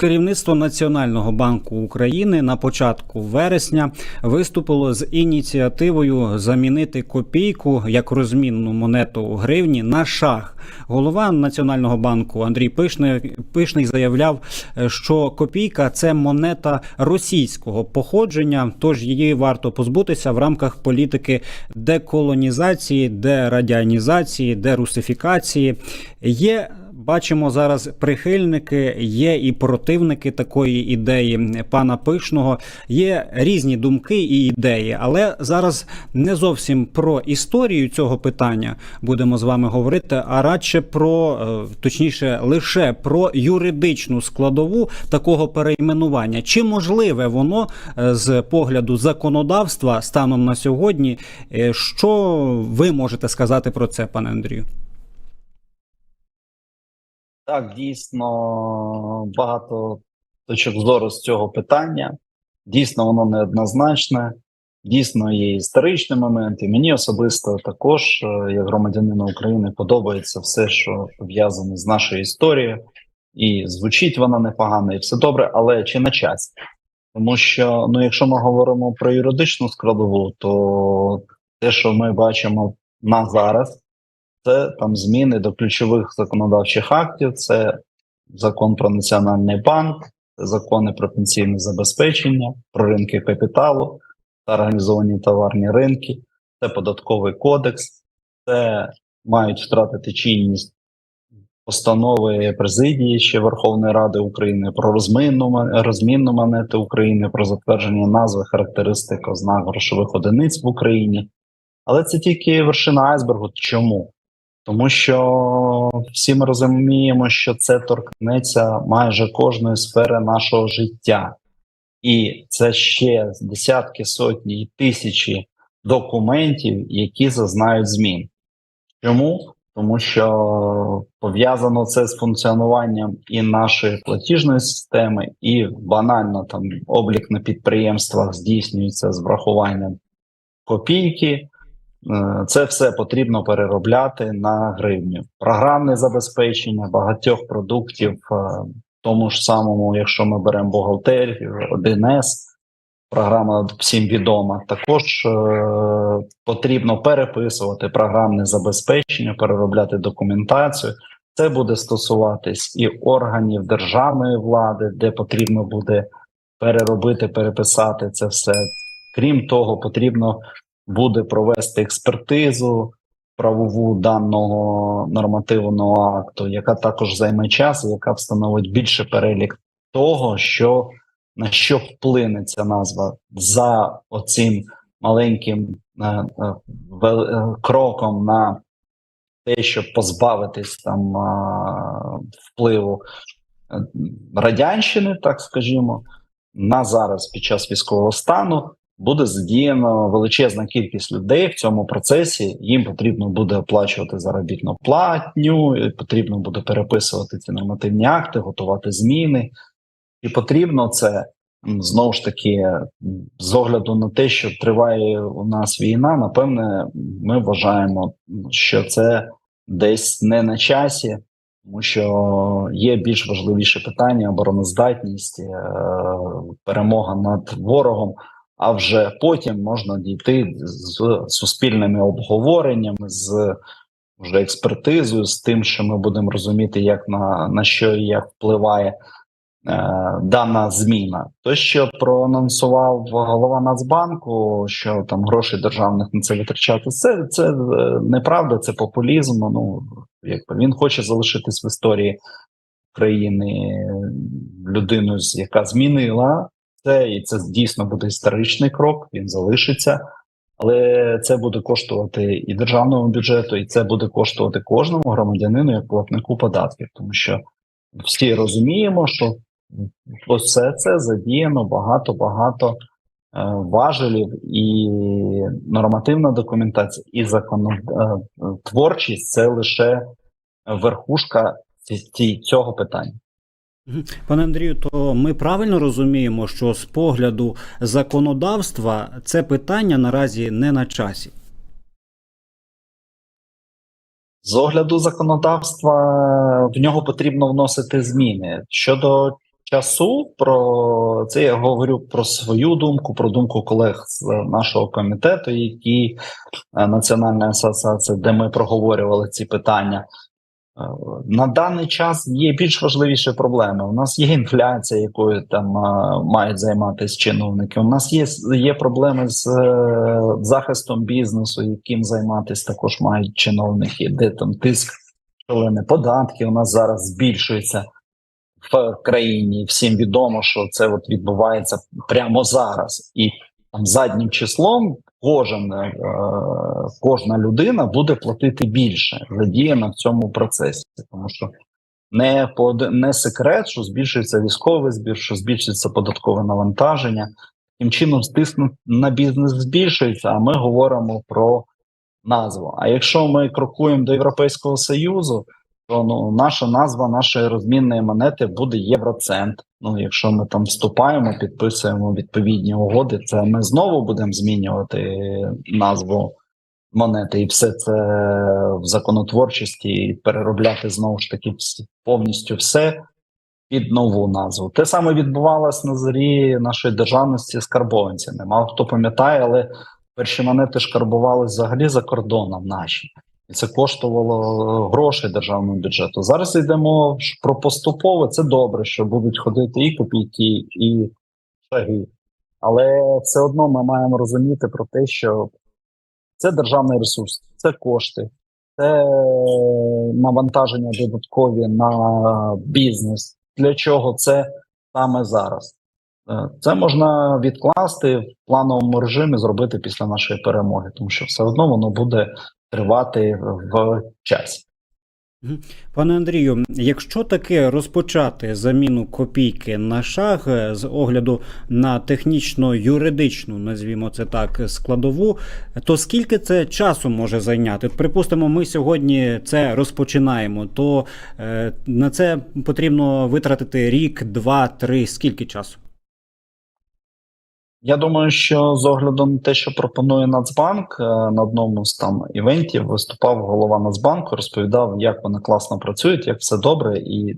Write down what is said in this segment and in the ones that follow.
Керівництво Національного банку України на початку вересня виступило з ініціативою замінити копійку як розмінну монету у гривні на шах. Голова Національного банку Андрій Пишний, Пишний заявляв, е, що копійка це монета російського походження, тож її варто позбутися в рамках політики деколонізації, дерадянізації, дерусифікації. Є Бачимо зараз прихильники, є і противники такої ідеї пана Пишного. Є різні думки і ідеї, але зараз не зовсім про історію цього питання будемо з вами говорити, а радше про е, точніше лише про юридичну складову такого перейменування. Чи можливе воно е, з погляду законодавства станом на сьогодні? Е, Що ви можете сказати про це, пане Андрію? Так, дійсно багато точок зору з цього питання. Дійсно, воно неоднозначне. Дійсно, є історичні моменти. Мені особисто також, е, як громадянину України, подобається все, що пов'язане з нашою історією, і звучить вона непогано, і все добре, але чи на часі? Тому що, ну, якщо ми говоримо про юридичну складову, то те, що ми бачимо на зараз, це там зміни до ключових законодавчих актів, це закон про національний банк, закони про пенсійне забезпечення, про ринки капіталу та організовані товарні ринки, це податковий кодекс, це мають втратити чинність постанови президії ще Верховної Ради України про розмінну, розмінну монету України, про затвердження назви характеристик ознак грошових одиниць в Україні. Але це тільки вершина айсбергу. Чому? Тому що всі ми розуміємо, що це торкнеться майже кожної сфери нашого життя, і це ще десятки, сотні і тисячі документів, які зазнають змін. Чому? Тому що пов'язано це з функціонуванням і нашої платіжної системи, і банально там облік на підприємствах здійснюється з врахуванням копійки. Е, Це все потрібно переробляти на гривню. Програмне забезпечення багатьох продуктів, е, тому ж самому, якщо ми беремо бухгалтерію, 1С, програма всім відома, також е, потрібно переписувати програмне забезпечення, переробляти документацію. Це буде стосуватись і органів державної влади, де потрібно буде переробити, переписати це все. Крім того, потрібно буде провести експертизу правову даного нормативного акту, яка також займе час, яка встановить більше перелік того, що на що вплине ця назва за оцим маленьким е, е, е, кроком на те, щоб позбавитись там е, впливу е, радянщини, так скажімо, на зараз під час військового стану буде задіяно величезна кількість людей в цьому процесі. Їм потрібно буде оплачувати заробітну платню, потрібно буде переписувати ці нормативні акти, готувати зміни. І потрібно це знову ж таки з огляду на те, що триває у нас війна. Напевне, ми вважаємо, що це десь не на часі, тому що є більш важливіші питання: обороноздатність, е, перемога над ворогом. А вже потім можна дійти з суспільними обговореннями, з вже експертизою, з тим, що ми будемо розуміти, як на, на що і як впливає е, дана зміна. То, що проанонсував голова Нацбанку, що там грошей державних на це витрачати, це, це е, неправда, це популізм. Ну якби він хоче залишитись в історії країни людиною, яка змінила це, і це дійсно буде історичний крок. Він залишиться. Але це буде коштувати і державному бюджету, і це буде коштувати кожному громадянину як платнику податків, тому що всі розуміємо, що все це задіяно багато багато е, важелів, і нормативна документація, і законотворчість це лише верхушка цього питання. Пане Андрію, то ми правильно розуміємо, що з погляду законодавства це питання наразі не на часі. З огляду законодавства в нього потрібно вносити зміни щодо часу про це я говорю про свою думку, про думку колег з нашого комітету, які е, Національної асоціації, де ми проговорювали ці питання. Е, На даний час є більш важливіші проблеми. У нас є інфляція, якою там е, мають займатися чиновники. У нас є, є проблеми з е, захистом бізнесу, яким займатися також мають чиновники, де там тиск шалений, податки у нас зараз збільшуються в країні. Всім відомо, що це от відбувається прямо зараз, і там заднім числом кожен е, кожна людина буде платити більше задіяна в цьому процесі, тому що не под не секрет, що збільшується військовий збір, що збільшується податкове навантаження. Тим чином, стиснуть на бізнес збільшується. А ми говоримо про назву. А якщо ми крокуємо до Європейського Союзу, ну наша назва нашої розмінної монети буде євроцент. Ну, якщо ми там вступаємо, підписуємо відповідні угоди, це ми знову будемо змінювати назву монети, і все це в законотворчості і переробляти знову ж таки повністю все під нову назву. Те саме відбувалось на зорі нашої державності з карбованцями. Мало хто пам'ятає, але перші монети ж карбували взагалі за кордоном наші. Це коштувало грошей державного бюджету. Зараз йдемо про поступове. Це добре, що будуть ходити і копійки, і шаги. Але все одно ми маємо розуміти про те, що це державний ресурс, це кошти, це навантаження додаткові на бізнес. Для чого це саме зараз? Е, Це можна відкласти в плановому режимі, зробити після нашої перемоги, тому що все одно воно буде тривати в часі. Пане Андрію, якщо таки розпочати заміну копійки на шаг е, з огляду на технічно-юридичну, назвімо це так, складову, то скільки це часу може зайняти? Припустимо, ми сьогодні це розпочинаємо, то е, на це потрібно витратити рік, два, три. Скільки часу? Я думаю, що з огляду на те, що пропонує Нацбанк, е, на одному з там івентів виступав голова Нацбанку, розповідав, як вони класно працюють, як все добре, і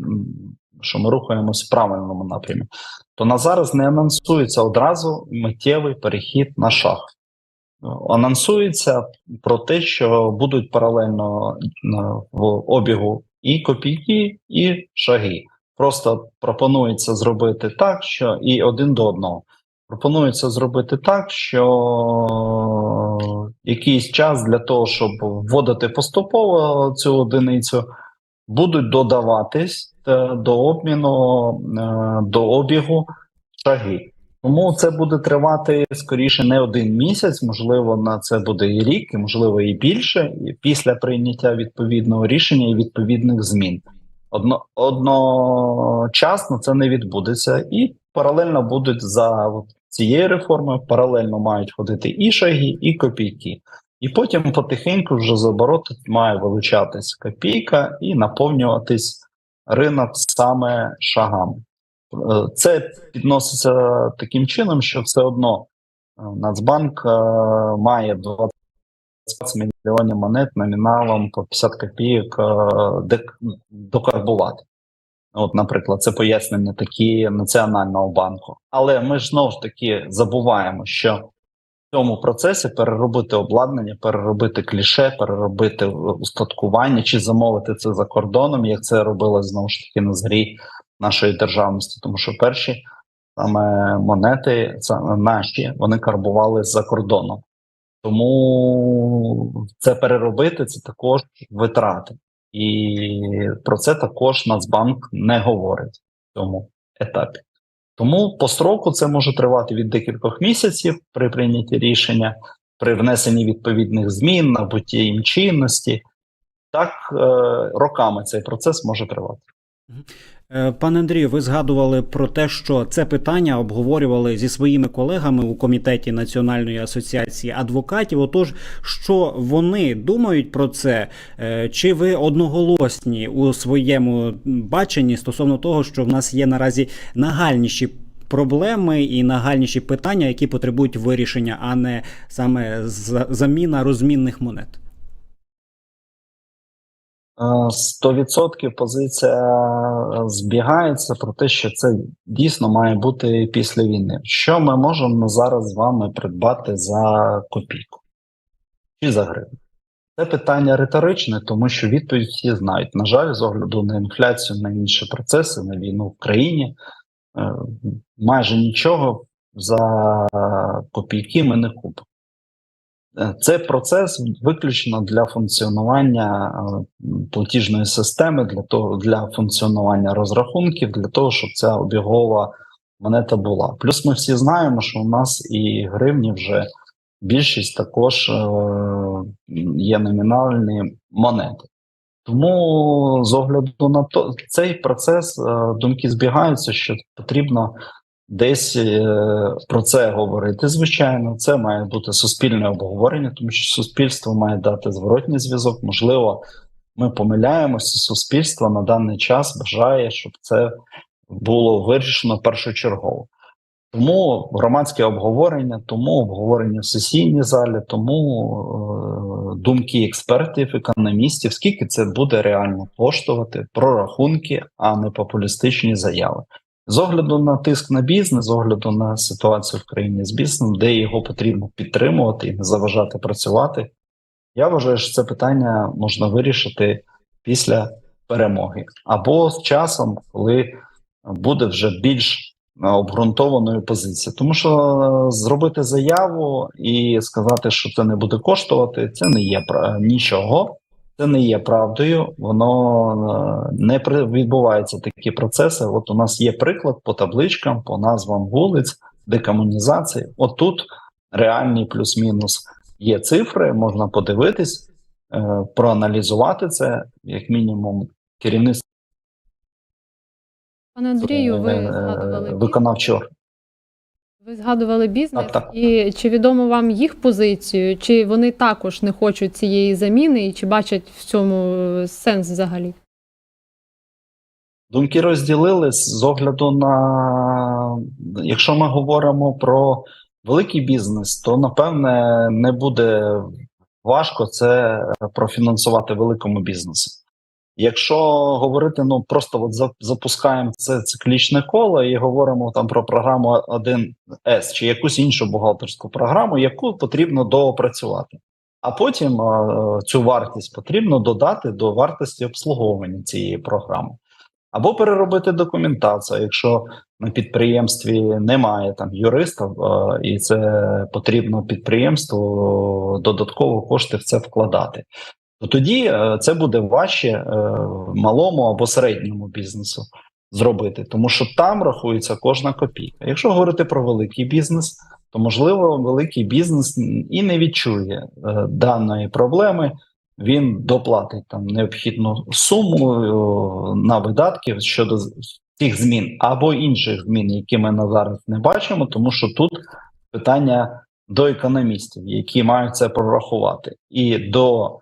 що ми рухаємось в правильному напрямі. То на зараз не анонсується одразу миттєвий перехід на шаг. Е, Анонсується про те, що будуть паралельно е, в обігу і копійки, і шаги. Просто пропонується зробити так, що і один до одного. Пропонується зробити так, що якийсь час для того, щоб вводити поступово цю одиницю, будуть додаватись е, до обміну, е, до обігу шаги. Тому це буде тривати скоріше не один місяць, можливо, на це буде і рік, і можливо і більше, і після прийняття відповідного рішення і відповідних змін. Одно, одночасно це не відбудеться, і паралельно будуть за от цією реформою, паралельно мають ходити і шаги, і копійки. І потім потихеньку вже з обороту має вилучатись копійка і наповнюватись ринок саме шагами. Е, Це підноситься таким чином, що все одно е, Нацбанк е, має 20 мільйонів монет номіналом по 50 копійок докарбувати. От, наприклад, це пояснення такі Національного банку. Але ми ж знову ж таки забуваємо, що в цьому процесі переробити обладнання, переробити кліше, переробити устаткування чи замовити це за кордоном, як це робилось знову ж таки на згрі нашої державності, тому що перші саме монети це наші, вони карбували за кордоном. Тому це переробити це також витрати. І про це також Нацбанк не говорить в цьому етапі. Тому по строку це може тривати від декількох місяців при прийнятті рішення, при внесенні відповідних змін, набутті їм чинності. Так е, роками цей процес може тривати. Е, Пане Андрію, ви згадували про те, що це питання обговорювали зі своїми колегами у комітеті Національної асоціації адвокатів. Отож, що вони думають про це? Е, Чи ви одноголосні у своєму баченні стосовно того, що в нас є наразі нагальніші проблеми і нагальніші питання, які потребують вирішення, а не саме заміна розмінних монет? 100% позиція е, збігається про те, що це дійсно має бути після війни. Що ми можемо зараз з вами придбати за копійку чи за гривню? Це питання риторичне, тому що відповідь всі знають. На жаль, з огляду на інфляцію, на інші процеси, на війну в країні, е, майже нічого за копійки ми не купимо. Е, Це процес виключно для функціонування е, платіжної системи, для того для функціонування розрахунків, для того, щоб ця обігова монета була. Плюс ми всі знаємо, що у нас і гривні вже більшість також е, є номінальні монети. Тому з огляду на то цей процес думки збігаються, що потрібно десь е, про це говорити. Звичайно, це має бути суспільне обговорення, тому що суспільство має дати зворотній зв'язок. Можливо, ми помиляємося. Суспільство на даний час бажає, щоб це було вирішено першочергово. Тому громадське обговорення, тому обговорення в сесійній залі, тому е, думки експертів, економістів, скільки це буде реально коштувати, прорахунки, а не популістичні заяви. З огляду на тиск на бізнес, з огляду на ситуацію в країні з бізнесом, де його потрібно підтримувати і не заважати працювати, я вважаю, що це питання можна вирішити після перемоги або з часом, коли буде вже більш е, обґрунтованою позиція. Тому що е, зробити заяву і сказати, що це не буде коштувати, це не є нічого. Це не є правдою, воно е, не відбуваються такі процеси. От у нас є приклад по табличкам, по назвам вулиць, декомунізації. От тут реальний плюс-мінус є цифри, можна подивитись, е, проаналізувати це, як мінімум, керівництво Пане Андрію, ви е, згадували виконавчого. Ви згадували бізнес, так. і чи відомо вам їх позицію, чи вони також не хочуть цієї заміни, і чи бачать в цьому е, сенс взагалі? Думки розділились з огляду на якщо ми говоримо про великий бізнес, то напевне не буде важко це профінансувати великому бізнесу. Якщо говорити, ну просто от запускаємо це циклічне коло і говоримо там про програму 1С чи якусь іншу бухгалтерську програму, яку потрібно доопрацювати. А потім е, цю вартість потрібно додати до вартості обслуговування цієї програми або переробити документацію, якщо на підприємстві немає там юристів, е, і це потрібно підприємству додатково кошти в це вкладати. То тоді е, це буде важче е, малому або середньому бізнесу зробити, тому що там рахується кожна копійка. Якщо говорити про великий бізнес, то можливо великий бізнес і не відчує е, даної проблеми він доплатить там необхідну суму на видатки щодо тих змін або інших змін, які ми на зараз не бачимо, тому що тут питання до економістів, які мають це прорахувати, і до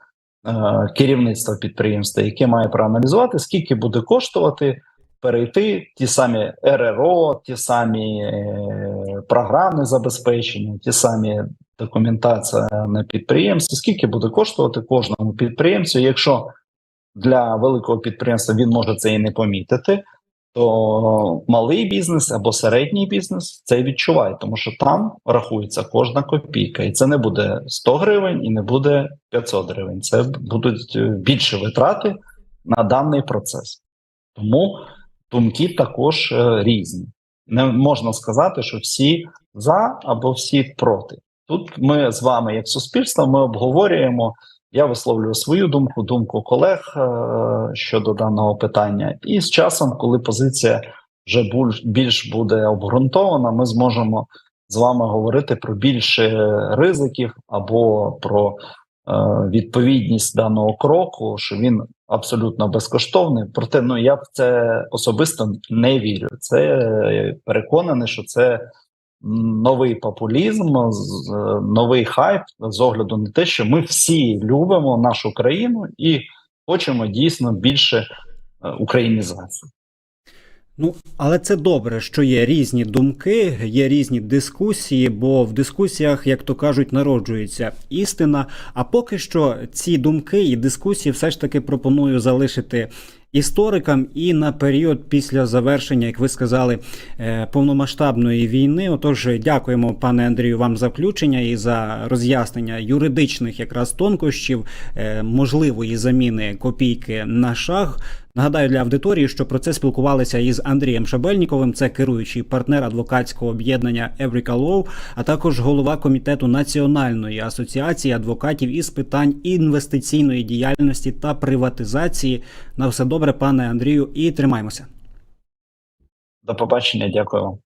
керівництва підприємства, яке має проаналізувати, скільки буде коштувати перейти ті самі РРО, ті самі е, програмне забезпечення, ті самі документація на підприємстві, скільки буде коштувати кожному підприємцю. Якщо для великого підприємства він може це і не помітити, то малий бізнес або середній бізнес це відчуває, тому що там рахується кожна копійка, і це не буде 100 гривень і не буде 500 гривень. Це будуть е, більше витрати на даний процес. Тому думки також е, різні. Не можна сказати, що всі за або всі проти. Тут ми з вами, як суспільство, ми обговорюємо. Я висловлюю свою думку, думку колег е, щодо даного питання. І з часом, коли позиція вже більш буде обґрунтована, ми зможемо з вами говорити про більше ризиків або про е, відповідність даного кроку, що він абсолютно безкоштовний. Проте ну я в це особисто не вірю. Це е, переконаний, що це новий популізм, е, новий хайп з огляду на те, що ми всі любимо нашу країну і хочемо дійсно більше е, українізації. Ну, але це добре, що є різні думки, є різні дискусії, бо в дискусіях, як то кажуть, народжується істина. А поки що ці думки і дискусії все ж таки пропоную залишити історикам і на період після завершення, як ви сказали, е, повномасштабної війни. Отож, дякуємо, пане Андрію, вам за включення і за роз'яснення юридичних якраз тонкощів е, можливої заміни копійки на шаг. Нагадаю для аудиторії, що про це спілкувалися із Андрієм Шабельніковим, це керуючий партнер адвокатського об'єднання Еврика Лоу, а також голова комітету Національної асоціації адвокатів із питань інвестиційної діяльності та приватизації. На все добре, пане Андрію, і тримаємося. До побачення, дякую вам.